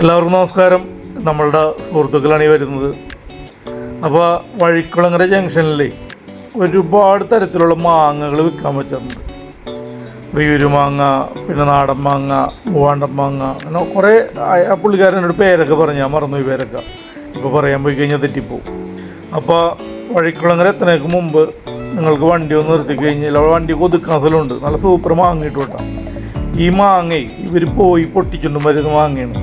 എല്ലാവർക്കും നമസ്കാരം. നമ്മളുടെ സുഹൃത്തുക്കളാണ് ഈ വരുന്നത്. അപ്പോൾ വഴിക്കുളങ്ങര ജംഗ്ഷനിൽ ഒരുപാട് തരത്തിലുള്ള മാങ്ങകൾ വിൽക്കാൻ വെച്ചിട്ടുണ്ട്. വീരുമാങ്ങ മാങ്ങ പിന്നെ നാടൻ മാങ്ങ മൂവാണ്ടൻ മാങ്ങ അങ്ങനെ കുറേ ആ പുള്ളിക്കാരനോട് പേരൊക്കെ പറഞ്ഞു ഞാൻ മറന്നു ഈ പേരൊക്കെ. ഇപ്പോൾ പറയാൻ പോയി കഴിഞ്ഞാൽ തെറ്റിപ്പോവും. അപ്പോൾ വഴിക്കുളങ്ങര എത്തുന്നതിന് മുമ്പ് നിങ്ങൾക്ക് വണ്ടി ഒന്ന് നിർത്തി കഴിഞ്ഞാൽ അവിടെ വണ്ടി ഒതുക്കാൻ സ്ഥലമുണ്ട്. നല്ല സൂപ്പർ മാങ്ങ ഇട്ടു കേട്ടോ. ഈ മാങ്ങ ഇവർ പോയി പൊട്ടിച്ചുണ്ടും വരുന്ന മാങ്ങയാണ്.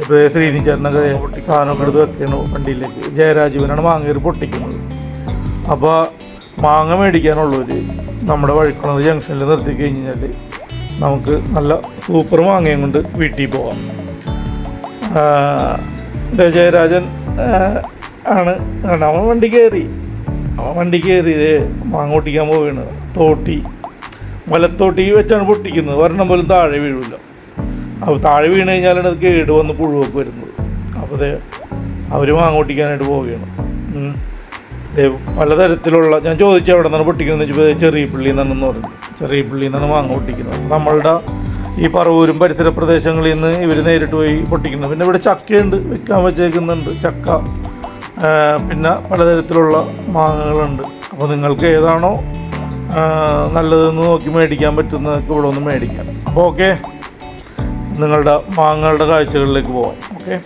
ഇപ്പോൾ ശ്രീനിച്ചേട്ടനൊക്കെ സാധനമൊക്കെ എടുത്ത് വെക്കണം വണ്ടിയിലേക്ക്. ജയരാജീവനാണ് മാങ്ങ കയറി പൊട്ടിക്കുന്നത്. അപ്പോൾ മാങ്ങ മേടിക്കാനുള്ളവർ നമ്മുടെ വഴിക്കുണത് ജംഗ്ഷനിൽ നിർത്തി കഴിഞ്ഞാൽ നമുക്ക് നല്ല സൂപ്പർ മാങ്ങയും കൊണ്ട് വീട്ടിൽ പോവാം. ജയരാജൻ ആണ്. അവൻ വണ്ടി കയറി. അവൻ വണ്ടി കയറി മാങ്ങ പൊട്ടിക്കാൻ പോവുകയാണ് തോട്ടി. വലത്തോട്ടി വെച്ചാണ് പൊട്ടിക്കുന്നത്. ഒരെണ്ണം പോലും താഴെ വീഴില്ല അപ്പോൾ താഴെ വീണ് കഴിഞ്ഞാലാണ് അത് കേട് വന്ന് പുഴുവൊക്കെ വരുന്നത്. അപ്പോൾ ദേ അവർ മാങ്ങ പൊട്ടിക്കാനായിട്ട് പോവുകയാണ് പലതരത്തിലുള്ള ഞാൻ ചോദിച്ചു എവിടെ നിന്നാണ് പൊട്ടിക്കുന്നത് വെച്ചപ്പോൾ ചെറിയ പള്ളി എന്നാണെന്ന് പറഞ്ഞു. ചെറിയ പുള്ളി എന്നാണ് മാങ്ങ പൊട്ടിക്കുന്നത്. നമ്മളുടെ ഈ പറവൂരും പരിസര പ്രദേശങ്ങളിൽ നിന്ന് ഇവർ നേരിട്ട് പോയി പൊട്ടിക്കുന്നത് പിന്നെ ഇവിടെ ചക്കയുണ്ട് വിൽക്കാൻ വെച്ചേക്കുന്നുണ്ട്. ചക്ക പിന്നെ പലതരത്തിലുള്ള മാങ്ങകളുണ്ട്. അപ്പോൾ നിങ്ങൾക്ക് ഏതാണോ നല്ലതെന്ന് നോക്കി മേടിക്കാൻ പറ്റുന്നതൊക്കെ ഇവിടെ ഒന്ന് മേടിക്കാം. അപ്പോൾ ഓക്കെ. നിങ്ങളുടെ മാങ്ങകളുടെ കാഴ്ചകളിലേക്ക് പോവാം. ഓക്കെ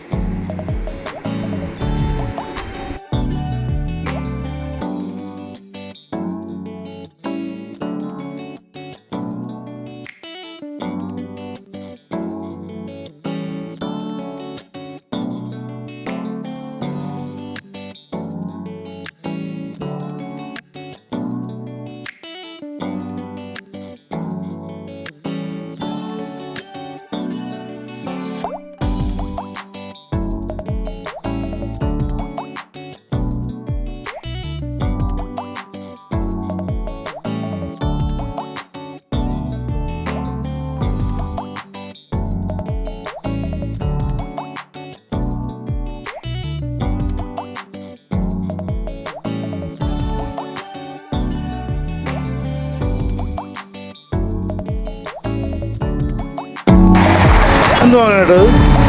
അത് നാട്ടുകാരൻ